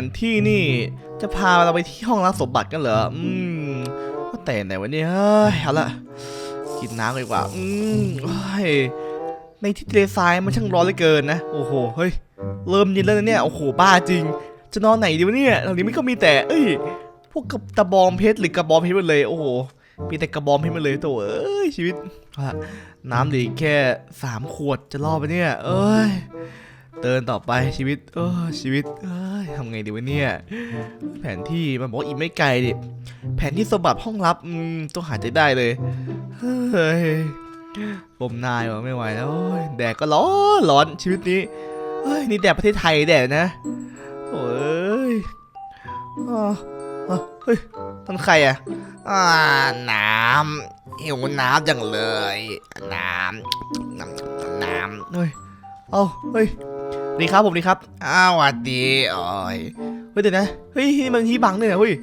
นที่นี่ จะพาเราไปที่ห้องรับสมบัติกันเหรอ อืมว่าแต่ไหนวะเนี่ยเฮ้ยเอาละกินน้ำกันดีกว่า อืมเฮ้ยในที่ทะเลทรายมันช่างร้อนเหลือเกินนะ โอ้โห เฮ้ย เริ่มเย็นแล้วนะเนี่ย โอ้โห บ้าจริง จะนอนไหนดีวะเนี่ยตรงนี้มันก็มีแต่ เอ้ย พวกกระตะบองเพชรหรือกระบองเพชรหมดเลย โอ้โห มีแต่กระบองเพชรหมดเลยโตัวเอ้ยชีวิตอะน้ำเหลืออกแค่สามขวดจะรอดไปเนี่ย เอ้ย เดินต่อไปชีวิตเออชีวิตเอ้ยทำไงดีวะเนี่ย แผนที่มันบอกอีกไม่ไกลดิ แผนที่สมบัติห้องลับอืมต้องหาใจได้เลยเฮ้ยลมนายว่ะไม่ไหวแล้วแดดก็ร้อนร้อนชีวิตนี้เฮ้ยนี่แดดประเทศไทยแดดนะโอ้ยอ๋ออ๋อเฮ้ยท่านใครอะอ่าน้ำหิวน้ำจังเลย น้ำน้ำน้ำเฮ้ย เอาเฮ้ย ดีครับผมดีครับอ้าววัสดีโอ้ยเฮ้ยเดี๋ยวนะเฮ้ยนี่มันที่บังเนี่ยนะเฮ้ย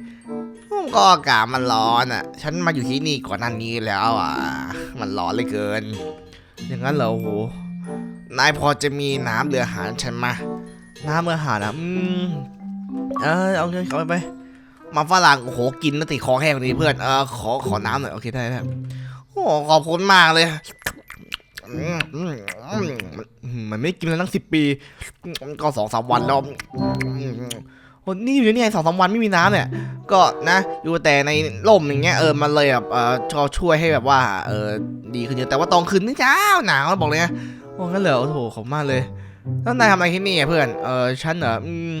ก็อากาศมันร้อนอะ ฉันมาอยู่ที่นี่ก่อนหน้านี้แล้วอะ มันร้อนเลยเกิน อย่างนั้นเหรอโห นายพอจะมีน้ำเหลืออาหารฉันมา น้ำอาหารอะ อืม เออเอาเงินเขาไปไป มาฝรั่งโอ้โหกินแล้วติดคอแห้งเลยเพื่อน เออขอขอน้ำหน่อยโอเคได้ได้โอ้ขอบคุณมากเลย มันไม่กินแล้วตั้งสิบปี ก็สองสามวันแล้วอืมโอ้นี่อยู่นี่สองสามวันไม่มีน้ำเนี่ย ก็นะอยู่แต่ในร่มอย่างเงี้ยเออมันเลยแบบเออชอช่วยให้แบบว่าเออดีขึ้นเยอะแต่ว่าตอนคืนนี่เจ้าหนาวบอกเลยนะโอ้งั้นเหรอโอ้โหขอบมากเลยแล้วนายทำอะไรที่นี่อะเพื่อนเออฉันเหรออืม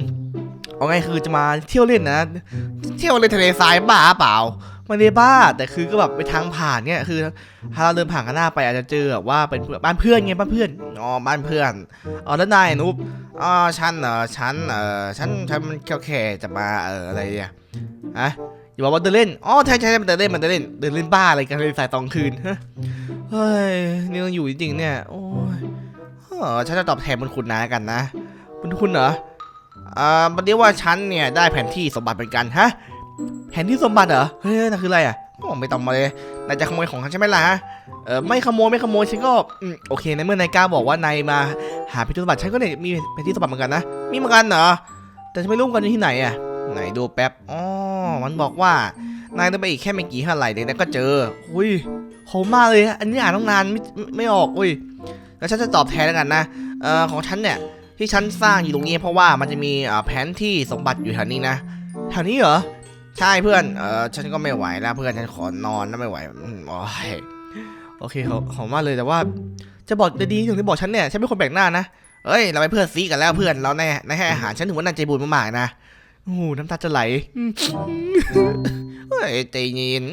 เอาไงคือจะมาเที่ยวเล่นนะ เที่ยวเลยทะเลทรายบ้าเปล่า ไม่ได้บ้าแต่คือก็แบบไปทางผ่านเนี่ยคือ ถ้าเราเดินผ่านกันหน้าไปอาจจะเจอแบบว่าเป็นบ้านเพื่อนไงบ้านเพื่อนอ๋อบ้านเพื่อนอ๋อแล้วนายนุ๊บอ๋อฉันเหรอฉันเออฉันฉันมันแค่แค่จะมาเอออะไรอะอะอย่าบอกว่าเดินเล่นอ๋อใช่ใช่มันเดินเล่นมันเดินเล่นเดินเล่นบ้าอะไรกันเลยสายตอนคืนฮะเฮ้ยนี่ต้องอยู่จริงๆเนี่ยโอ้ยเออฉันจะตอบแทนบุญคุณนายแล้วกันนะเป็นคุณเหรออ่าประเดี๋ยวว่าฉันเนี่ยได้แผนที่สมบัติเป็นกันฮะ แผนที่สมบัติเหรอ เฮ้ยนั่นคืออะไรอะโอ้ไม่ต้องมาเลย นายจะขโมยของฉันใช่ไหมล่ะฮะเออไม่ขโมยไม่ขโมยฉันก็อืมโอเคในเมื่อนายกล้าบอกว่านายมาหาแผนที่สมบัติฉันก็เนี่ยมีแผนที่สมบัติเหมือนกันนะ มีเหมือนกันเหรอ แต่ฉันไม่รู้กันอยู่ที่ไหนอะ ไหนดูแป๊บ อ๋อ มันบอกว่านายต้องไปอีกแค่ไม่กี่เท่าไหร่เดี๋ยนั้นก็เจอ อุ้ยโหมากเลย อันนี้อ่านต้องนานไม่ไม่ออก อุ้ย แล้วฉันจะตอบแทนแล้วกันนะ เอ่อของฉันเนี่ยที่ฉันสร้างอยู่ตรงนี้เพราะว่ามันจะมีแผนที่สมบัติอยู่แถวนี้นะ แถวนี้เหรอ ใช่เพื่อน เออฉันก็ไม่ไหวแล้วเพื่อนฉันขอนอนแล้วไม่ไหวอืมโอ้ยโอเคเขาเขามากเลยแต่ว่า จะบอกจะดีถึงที่บอกฉันเนี่ยฉันเป็นคนแปลกหน้านะเอ้ยเราไปเพื่อนซีกันแล้วเพื่อนเราในในให้อาหารฉันถือว่านาใจบุญมากๆนะโอ้โหน้ำตาจะไหลอืมเฮ้ยใจเย็น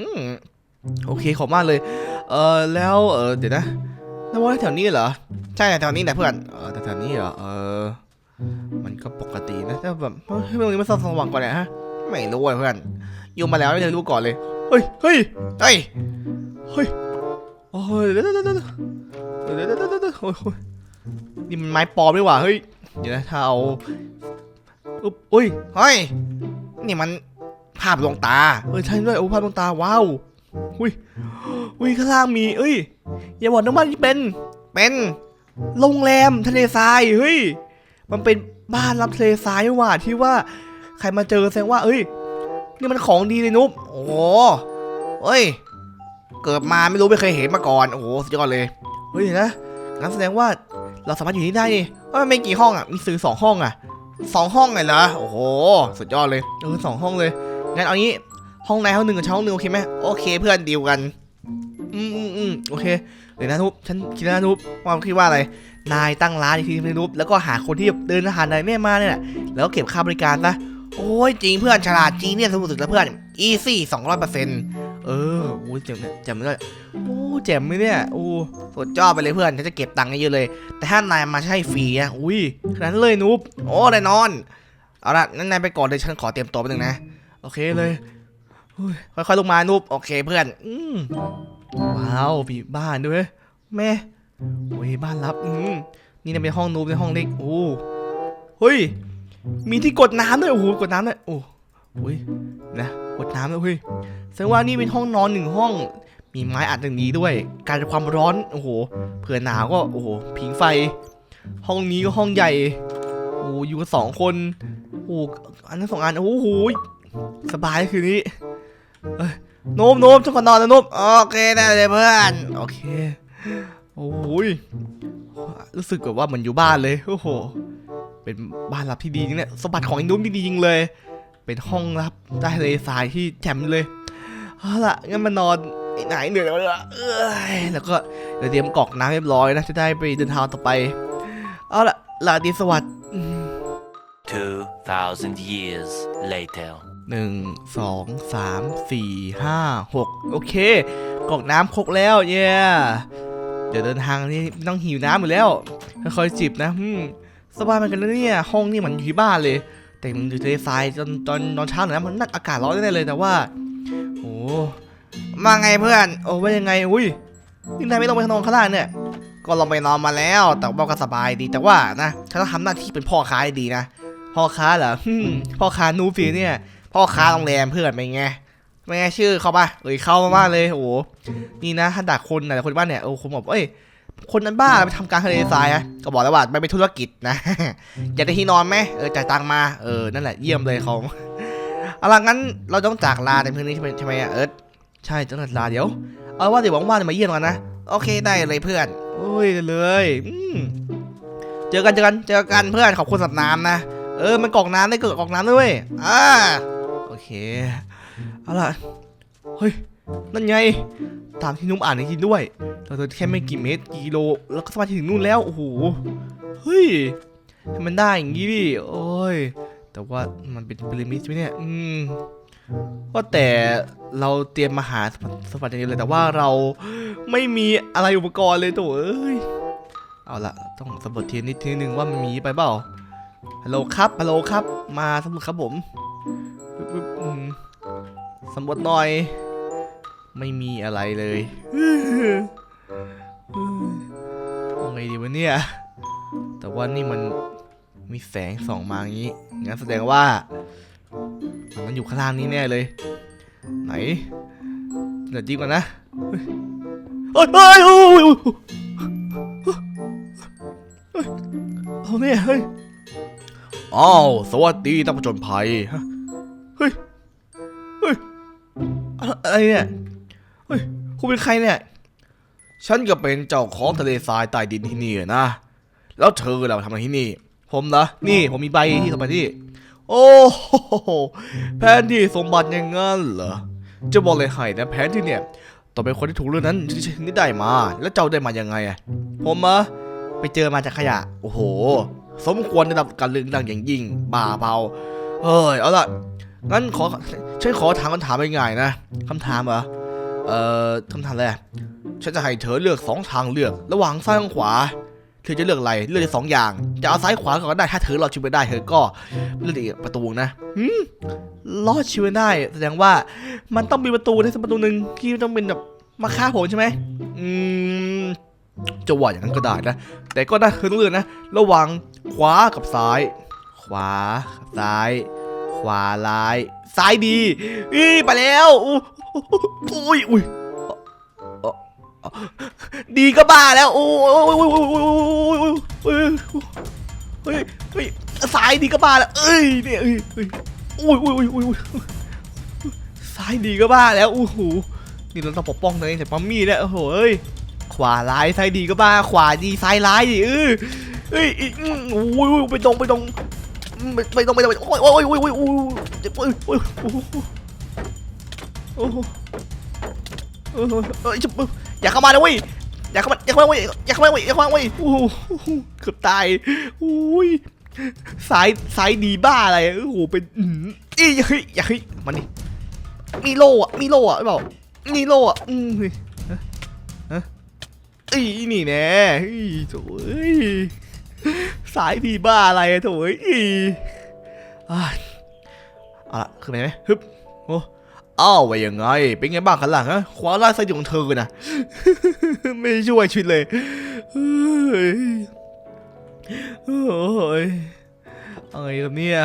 โอเคขอบมากเลย เออแล้วเออเดี๋ยวนะแล้วว่าแถวนี้เหรอใช่แถวนี้แหละเพื่อนเออแต่แถวนี้เหรอเออ มันก็ปกตินะแต่แบบเฮ้ยตรงนี้มันสว่างกว่าเนี่ยฮะ ไม่รู้เพื่อนยู่มาแล้วไม่เคยรู้ก่อนเลย เฮ้ย เฮ้ย เฮ้ย เฮ้ยโอ้ยเดี๋ยวเดี๋ยวเดี๋ยวเดี๋ยวเดี๋ยวเดี๋ยนี่มันไม้ปลอมดีกว่า เฮ้ย เดี๋ยวนะถ้าเอาอุ๊บอุ้ย เฮ้ย นี่มันภาพดวงตา เออใช่ด้วย โอ้ภาพดวงตา ว้าว อุ้ย อุ้ยข้างล่างมี เอ้ย อย่าบอกนะว่านี่เป็น เป็น โรงแรมทะเลทราย เฮ้ย มันเป็นบ้านรับทะเลทรายว่าที่ว่า ใครมาเจอแสดงว่า เอ้ย นี่มันของดีเลยนุ๊บโอ้โหเฮ้ย เกิดมาไม่รู้ไม่เคยเห็นมาก่อน โอ้โห สุดยอดเลย เฮ้ยนะ งั้นแสดงว่าเราสามารถอยู่ที่นี่ได้นี่เอ้ยมันมีกี่ห้องอะ มีสื่อสองห้องอะสองห้องเลยเหรอ โอ้โห สุดยอดเลย เออสองห้องเลย งั้นเอางี้ ห้องในห้องหนึ่งกับชั้นห้องหนึ่งโอเคไหมโอเคเพื่อนดีลกัน อืมอืมอืมโอเคเดี๋ยวนะนุ๊บฉันคิดนะนุ๊บว่าคิดว่าอะไร นายตั้งร้านอีกทีนึงนุ๊บแล้วก็หาคนที่เดินอาหารนายแม่มาเนี่ยแล้วก็เก็บค่าบริการซะ โอ้ยจริงเพื่อนฉลาดจริงเนี่ยสุดๆแล้วเพื่อน easy สองร้อยเปอร์เซ็นต์เออโอ้ยเจ๋งเนี่ยแจ่มเลยโอ้แจ่มเลยเนี่ยโอ้สุดยอดไปเลยเพื่อนฉันจะเก็บตังค์ให้เยอะเลย แต่ถ้านายมาใช้ฟรีนะอุ้ยขนาดนั้นเลยนุ๊บโอ้แน่นอนเอาละนั่นนายไปก่อนเลยฉันขอเตรียมตัวแป๊บนึงนะ โอเคเลยค่อยๆลงมานุ๊บโอเคเพื่อนอืมว้าวมีบ้านด้วยแม่โอ้ยบ้านลับอืมนี่นะเป็นห้องนูบในห้องเล็กโอ้เฮ้ย มีที่กดน้ำด้วย โอ้โห กดน้ำด้วย โอ้โยนะ กดน้ำด้วยเฮ้ยแสดงว่านี่เป็นห้องนอนหนึ่งห้อง มีไม้อัดอย่างนี้ด้วย การความร้อน โอ้โห เผื่อหนาวก็ โอ้โห ผิงไฟ ห้องนี้ก็ห้องใหญ่ โอ้อยู่กันสองคน โอ้อันนั้นสองอัน โอ้โห สบายคืนนี้เอ้ยโนมโนมจะขอนอนแล้วโนมโอเคได้เลยเพื่อน โอเค โอ้ยรู้สึกแบบว่าเหมือนอยู่บ้านเลย โอ้โห เป็นบ้านลับที่ดีจริงเนี่ยสมบัติของไอ้นุ่มที่ดีจริงเลย เป็นห้องลับใต้ทะเลทรายที่แจ่มเลยเอาล่ะงั้นมานอนไอ้ไหนเหนื่อยแล้วเนี่ยเอ้ยแล้วก็เดี๋ยวเตรียมกรอกน้ำเรียบร้อยนะจะได้ไปเดินทางต่อไปเอาล่ะลาตรีสวัสดิ์อืม2,000 years later. หนึ่งสองสามสี่ห้าหกโอเคกรอกน้ำครกแล้วเย้เดี๋ยวเดินทางนี่ไม่ต้องหิวน้ำอยู่แล้วค่อยๆจิบนะอืม สบายเหมือนกันนะเนี่ยห้องนี่เหมือนอยู่ที่บ้านเลย แต่มันอยู่ทะเลทรายตอนตอนตอนเช้าหน่อยนะมันน่าอากาศร้อนแน่เลยแต่ว่าโอ้มาไงเพื่อนโอ้ว่ายังไงอุ้ยนี่นายไม่ต้องไปนอนข้างล่างเนี่ยก็ลองไปนอนมาแล้ว แต่ว่าก็สบายดีแต่ว่านะฉันต้องทำหน้าที่เป็นพ่อค้าให้ดีนะพ่อค้าเหรอฮึพ่อค้านูฟีเนี่ยพ่อค้าโรงแรมเพื่อนเป็นไงเป็นไงชื่อเขาปะเอ้ยเข้ามามากเลยโอ้โหนี่นะถ้าด่าคนนะแต่คนบ้านเนี่ยโอ้คนบอกเอ้ย คนนั้นบ้าไปทำการทะเลทรายอะก็บอกแล้วว่าไม่เป็นธุรกิจนะ อยากได้ที่นอนไหมเออจ่ายตังค์มาเออนั่นแหละเยี่ยมเลยเขาเอาล่ะงั้นเราต้องจากลาในพื้นที่ใช่ไหมใช่ไหมอะเอิร์ธใช่จังหวัดลาเดี๋ยว เอาว่าเดี๋ยวว่างๆจะมาเยี่ยมกันนะโอเคได้เลยเพื่อนโอ้ยเลยอืมเจอกันเจอกันเจอกันเพื่อนขอบคุณสำหรับน้ำนะเออมันกรอกน้ำได้เกิดกรอกน้ำด้วยเวยอ่าโอเคเอาล่ะเฮ้ยนั่นไง ตามที่นุ่มอ่านจริงด้วย เราเดินแค่ไม่กี่เมตรกี่กิโล แล้วก็สามารถถึงนู่นแล้ว โอ้โห เฮ้ยทำมันได้อย่างงี้ดิโอ้ย แต่ว่ามันเป็นพีระมิดใช่ไหมเนี่ย อืมว่าแต่เราเตรียมมาหาสมบัติอย่างเดีเลย แต่ว่าเราไม่มีอะไรอุปกรณ์เลยตัวเอ้ย เอาละต้องสำรวจทีนิดทีนึงว่ามันมีไปเปล่า ฮัลโหลครับ ฮัลโหลครับ มาสำรวจครับผมปึ๊บปึ๊บอืมสำรวจหน่อย ไม่มีอะไรเลยเอาไงดีวะเนี่ย แต่ว่านี่มันมีแสงส่องมาอย่างนี้ งั้นแสดงว่า มันอยู่ข้างล่างนี้แน่เลย ไหน เดี๋ยวจิ้มก่อนนะเฮ้ยเฮ้ยเฮ้ยโอ้ยโอ้ยโอ้ยเฮ้ยเอาเนี่ยเฮ้ยอ้าวสวัสดีท่านผู้ชมภัย เฮ้ย เฮ้ย อะไรเนี่ย ฮ้ย คุณเป็นใครเนี่ย ฉันก็เป็นเจ้าของทะเลทรายใต้ดินที่นี่นะ แล้วเธอเราทำอะไรที่นี่ ผมนะนี่ผมมีใบที่สมบัติที่ โอ้โห แผนที่สมบัติอย่างงั้นเหรอ จะบอกเลยให้นะแผนที่เนี่ยต้องเป็นคนที่ถูกเรื่องนั้นที่ฉันได้มา แล้วเจ้าได้มายังไงอะผมอะไปเจอมาจากขยะ โอ้โห สมควรได้รับการเลือกตั้งอย่างยิ่งบ้าเบาเฮ้ย เอาล่ะ งั้นขอ ฉันขอถามคำถามง่ายๆนะคำถามเหรอ เอ่อคำถามอะไรอะฉันจะให้เธอเลือกสองทางเลือก ระหว่างซ้ายกับขวา เธอจะเลือกอะไร เลือกได้สองอย่าง จะเอาซ้ายขวาก็ได้ ถ้าเธอรอดชีวิตไม่ได้ เธอก็เลือกอีกประตูนะหืมรอดชีวิตได้ แสดงว่ามันต้องมีประตูในสักประตูหนึ่งที่ต้องเป็นแบบมาฆ่าผมใช่ไหมอืมจะว่าอย่างนั้นก็ได้นะ แต่ก็นะเธอต้องเลือกนะ ระหว่างขวากับซ้าย ขวาซ้าย ขวาร้าย ซ้ายดีอีไปแล้ว อู้อุ้ยอุ้ยดีก็บ้าแล้ว โอ้ยเฮ้ยเฮ้ยเฮ้ยซ้ายดีก็บ้าแล้ว เอ้ยเนี่ยเอ้ยเอ้ยอุ้ยอุ้ยอุ้ยอุ้ยซ้ายดีก็บ้าแล้วโอ้โหนี่เราต้องปกป้องตัวเองจากมัมมี่เนี่ยโอ้โหเอ้ยขวาร้ายซ้ายดีก็บ้า ขวาดีซ้ายร้ายดิเออเอ้ยอืมโอ้ยไปตรงไปตรงไปตรงไปตรงโอ้ยโอ้ยโอ้ยโอ้ยโอ้ยโอ้ย อ้ยโอ้ยโอ้ยโอ้ยเอ้ยจะอย่าเข้ามานะเว้ยอย่าเข้ามาอย่าเข้ามาเว้ยอย่าเข้ามาเว้ยอย่าเข้ามาเว้ยโอ้โหเกือบตายโอ้ยซ้ายซ้ายดีบ้าอะไรโอ้โหเป็นอืมอีอย่าเฮ้ยอย่าเฮ้ยมันนี่มีโล่อะมีโล่อะไม่บอกมีโล่อะอืมเฮ้ยอีนี่แน่อีโถ่ยสายดีบ้าอะไรอะโถ่อ้ยอีอ้าเอาละขึ้นไปไหมฮึบโอ้ อ้าวว่ายังไง เป็นไงบ้างขันหลังฮะขวาล่าส้ของเธอนะไม่ช่วยชีวิตเลยเฮ้ยโอ้ยอะไรกับเนี่ย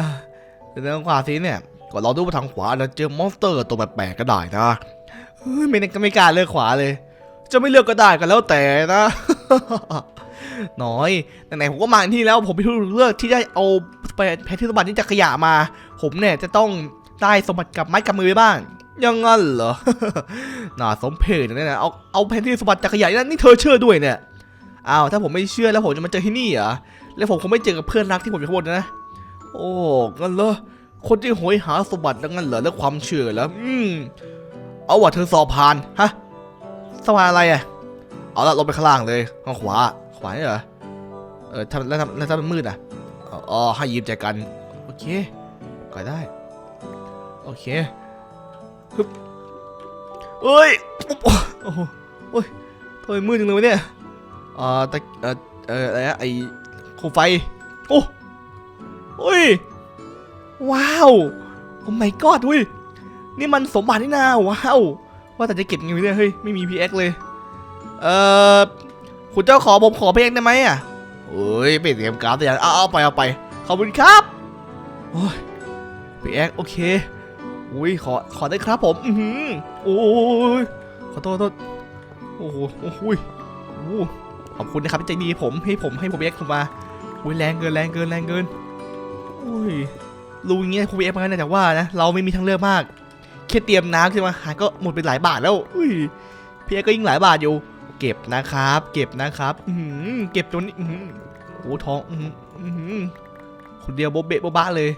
แต่ทางขวาสิเนี่ยก็เราดูว่าทางขวานะเจอมอนสเตอร์ตัวแปลกๆก็ได้นะไม่ได้ไม่กล้าเลือกขวาเลย จะไม่เลือกก็ได้กันแล้วแต่นะน้อยไหนๆผมก็มาที่แล้วผมไม่เลือกที่จะเอาไปแพทที่สมบัตินี่จากขยะมา ผมเนี่ยจะต้องได้สมบัติกับไม้กับมือไปบ้าง ยังงั้นเหรอ น่าสมเพชนะเนี่ยเอาเอาแผนที่สมบัติจากขยะนั่นนี่เธอเชื่อด้วยเนี่ย อ้าวถ้าผมไม่เชื่อแล้วผมจะมาเจอที่นี่เหรอ แล้วผมคงไม่เจอกับเพื่อนรักที่ผมอยู่ข้างบนนะ โอ้งั้นเหรอ คนที่โหยหาสมบัติแล้วงั้นเหรอแล้วความเชื่อแล้ว อืม เอาว่าเธอสอบผ่าน ฮะ สอบานอะไรอะ เอาละลงไปข้างล่างเลยข้างขวา ขวานี่เหรอ เออถ้าแล้วถ้าแล้วถ้ามันมืดอะ อ๋ออ๋อให้ยืมใจกัน โอเค ก็ได้ โอเค ฮึบเอ้ยโอ้โหโอ้ยทำไมมืดจังเลยวะเนี่ยอ่าตะเออเอออะไรนะไอ้โคมไฟโอ้โอ้ยว้าวโอ้ my god อุ้ยนี่มันสมบัตินี่นาว้าวว่าแต่จะเก็บไงวะเนี่ยเฮ้ยไม่มี PX เลยเอ่อคุณเจ้าขอผมขอเพลงได้ไหมอะเอ้ยไม่เตรียมการ์ดแต่ย่างเอาเอาไปเอาไปขอบคุณครับโอ้ยพีแอ็กโอเค อุ้ยขอขอได้ครับผม อือหือโอ้ยขอโทษโทษโอ้โหโอ้ยโอ้ขอบคุณนะครับใจดีผมให้ผมให้ผมพีแอ็กผมมาอุ้ยแรงเกินแรงเกินแรงเกินโอ้ยรู้อย่างเงี้ยผมพีแอ็กมาแล้วแต่ว่านะเราไม่มีทางเลือกมากแค่เตรียมน้ำขึ้นมาหาก็หมดไปหลายบาทแล้วอุ้ยพีแอ็กก็ยิ่งหลายบาทอยู่ เก็บนะครับ เก็บนะครับ อือหือเก็บจนอื้อหือโอ้ท้องอือหืออื้อหือคนเดียวโบ๊เบะโบ๊ะบะเลย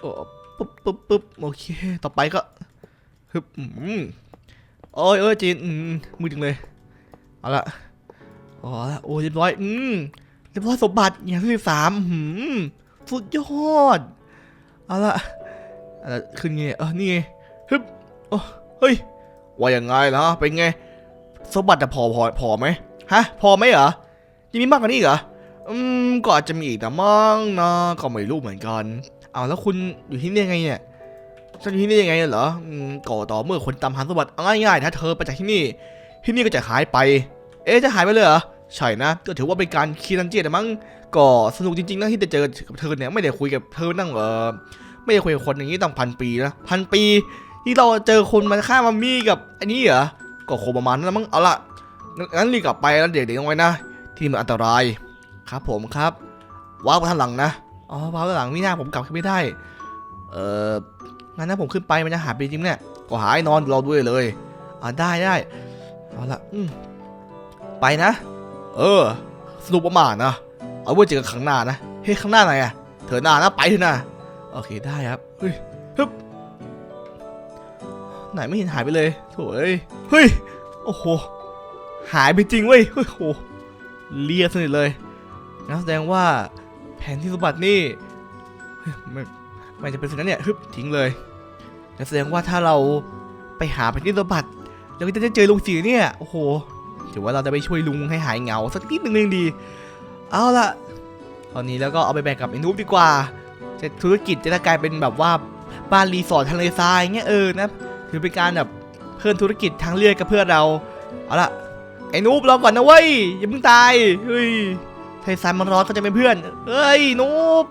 โอ้ ปุ๊บปุ๊บปุ๊บโอเค ต่อไปก็ฮึบอืมโอ้ยเอ้ยจีนมือถึงเลย เอาละอ๋อโอ้ยเรียบร้อย อืมเรียบร้อยสมบัติอย่างที่สามหืมสุดยอด เอาละเอาละขึ้นไงเออนี่ไงฮึบโอ้เฮ้ย ว่ายังไงล่ะเป็นไง สมบัติจะพอพอพอไหมฮะ พอไหมเหรอยังมีมากกว่านี้เหรอ อืม ก็อาจจะมีอีกนะมั้งนะ ก็ไม่รู้เหมือนกัน เอาแล้วคุณอยู่ที่นี่ยังไงเนี่ยฉันอยู่ที่นี่ยังไงเหรออืมก็ต่อเมื่อคนตามหาสมบัติเอาง่ายๆถ้าเธอไปจากที่นี่ ที่นี่ก็จะหายไป เอ๊จะหายไปเลยเหรอใช่นะ ก็ถือว่าเป็นการคีรันเจียนะมั้งก็สนุกจริงๆนะที่ได้เจอกับเธอเนี่ยไม่ได้คุยกับเธอนั่งเออไม่ได้คุยกับคนอย่างนี้ตั้งพันปีนะพันปี ที่เราเจอคนมาฆ่ามัมมี่กับอันนี้เหรอก็คงประมาณนั้นมั้งเอาละงั้นรีบกลับไปแล้วเด็กๆเอาไว้นะ ที่มันอันตราย ครับผมครับว้าวไปทางหลังนะ อ๋อว้าวหลังไม่น่าผมกลับขึ้นไม่ได้ เอองั้นถ้าผมขึ้นไปมันจะหาไปจริงเนี่ย ก็หายนอนเราด้วยเลย อ่าได้ได้เอาละอืมไปนะ เออ สนุกประมาณนะ เอาไว้เจอกันข้างหน้านะ เฮ้ยข้างหน้าไหนอะเถอหน้านะไปเถอะนะโอเคได้ครับ เฮ้ยฮึบไหนไม่เห็นหายไปเลยโถ่เอ้ย เฮ้ย โอ้โห หายไปจริงเว้ย เฮ้ยโหเลียสนิทเลยงั้นแสดงว่า นที่สมบัตินี่เฮ้ยไม่ไม่จะเป็นสิ่งนั้นเนี่ยฮึบทิ้งเลยแสดงว่าถ้าเราไปหาแผนที่สมบัติเราก็จะได้เจอลุงจีเนี่ยโอ้โหถือว่าเราจะไปช่วยลุงให้หายเหงาสักนิดนึงดี เอาละตอนนี้แล้วก็เอาไปแบ่งกับไอ้นุ๊ดีกว่า จะธุรกิจจะได้กลายเป็นแบบว่าบ้านรีสอร์ททะเลทรายเงี้ยเออนะถือเป็นการแบบเพิ่มธุรกิจทางเลือกกับเพื่อนเรา เอาละไอ้นูบรอก่อนนะเว้ยอย่าเพิ่งตายเฮ้ย ไทซันมันร้อนก็จะเป็นเพื่อนเฮ้ยนูบ